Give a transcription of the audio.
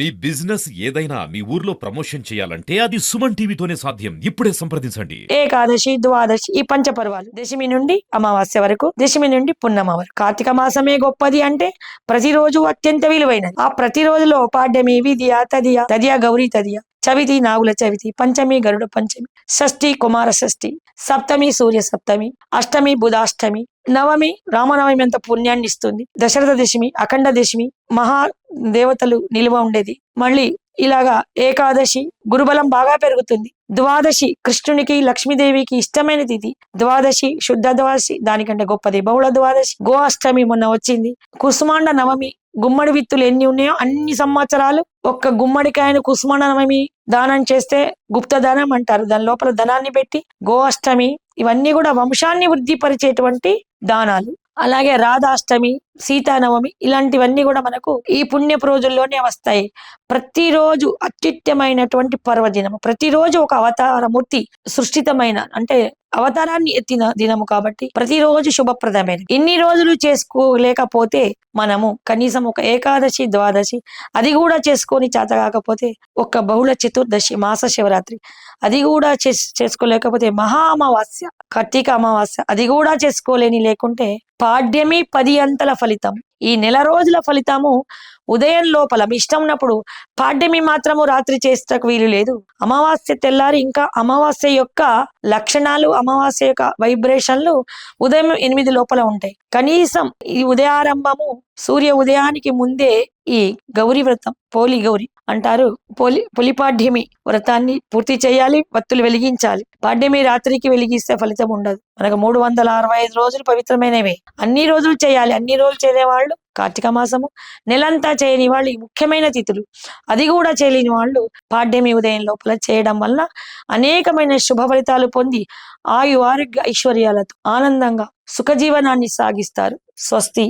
మీ business ఏదైనా మీ ఊర్లో promotion చేయాలంటే అది సుమన్ టీవీతోనే సాధ్యం. ఇప్పుడే సంప్రదించండి. ఏకాదశి ద్వాదశి ఈ పంచపర్వాలు. దశమి నుండి అమావాస్య వరకు దశమి నుండి పున్నమ వరకు. కార్తీక మాసమే గొప్పది అంటే ప్రతిరోజు అత్యంత విలువైనది. ఆ ప్రతిరోజులో పాడ్యమి విధియ తదియ తదియ గౌరీ తదియ చవితి నాగుల చవితి పంచమి గరుడ పంచమి షష్ఠి కుమార షష్ఠి సప్తమి సూర్య సప్తమి అష్టమి బుధాష్టమి నవమి రామనవమి అంత పుణ్యాన్ని ఇస్తుంది. దశరథ దశమి అఖండ దశమి మహా దేవతలు నిలువ ఉండేది. మళ్ళీ ఇలాగా ఏకాదశి గురుబలం బాగా పెరుగుతుంది. ద్వాదశి కృష్ణునికి లక్ష్మీదేవికి ఇష్టమైనది ఇది. ద్వాదశి శుద్ధ ద్వాదశి దానికంటే గొప్పది బహుళ ద్వాదశి. గో అష్టమి మొన్న వచ్చింది. కుసుమాండ నవమి గుమ్మడి విత్తులు ఎన్ని ఉన్నాయో అన్ని సంవత్సరాలు ఒక్క గుమ్మడికాయను కుసుమాండ నవమి దానం చేస్తే గుప్త దానం అంటారు. దాని లోపల ధనాన్ని పెట్టి గో అష్టమి ఇవన్నీ కూడా వంశాన్ని వృద్ధిపరిచేటువంటి దానాలు. అలాగే రాధాష్టమి సీతానవమి ఇలాంటివన్నీ కూడా మనకు ఈ పుణ్యపు రోజుల్లోనే వస్తాయి. ప్రతిరోజు అత్యుత్తమైనటువంటి పర్వదినము. ప్రతిరోజు ఒక అవతారమూర్తి సృష్టితమైన అంటే అవతారాన్ని ఎత్తిన దినము కాబట్టి ప్రతిరోజు శుభప్రదమైన ఇన్ని రోజులు చేసుకోలేకపోతే మనము కనీసం ఒక ఏకాదశి ద్వాదశి అది కూడా చేసుకొని చేత కాకపోతే ఒక బహుళ చతుర్దశి మాస శివరాత్రి అది కూడా చేస్ చేసుకోలేకపోతే మహా అమావాస్య కార్తీక అమావాస్య అది కూడా చేసుకోలేని లేకుంటే పాడ్యమి పది అంతల ఫలితం. ఈ నెల రోజుల ఫలితము ఉదయం లోపల మీ ఇష్టం ఉన్నప్పుడు పాడ్యమి మాత్రము రాత్రి చేస్తకు వీలు లేదు. అమావాస్య తెల్లారి ఇంకా అమావాస్య యొక్క లక్షణాలు అమావాస్య యొక్క వైబ్రేషన్లు ఉదయం ఎనిమిది లోపల ఉంటాయి. కనీసం ఈ ఉదయారంభము సూర్య ఉదయానికి ముందే ఈ గౌరీ వ్రతం పోలి గౌరి అంటారు. పొలి పులిపాడ్యమి వ్రతాన్ని పూర్తి చేయాలి వత్తులు వెలిగించాలి. పాడ్యమి రాత్రికి వెలిగిస్తే ఫలితం ఉండదు. మనకు మూడు వందల అరవై ఐదు రోజులు పవిత్రమైనవి. అన్ని రోజులు చేయాలి. అన్ని రోజులు చేసే వాళ్ళు కార్తీక మాసము నెలంతా చేయని వాళ్ళు ఈ ముఖ్యమైన తిథులు. అది కూడా చేయలేని వాళ్ళు పాడ్యమి ఉదయం లోపల చేయడం వల్ల అనేకమైన శుభ ఫలితాలు పొంది ఆయు ఆరోగ్య ఐశ్వర్యాలతో ఆనందంగా సుఖజీవనాన్ని సాగిస్తారు. స్వస్తి.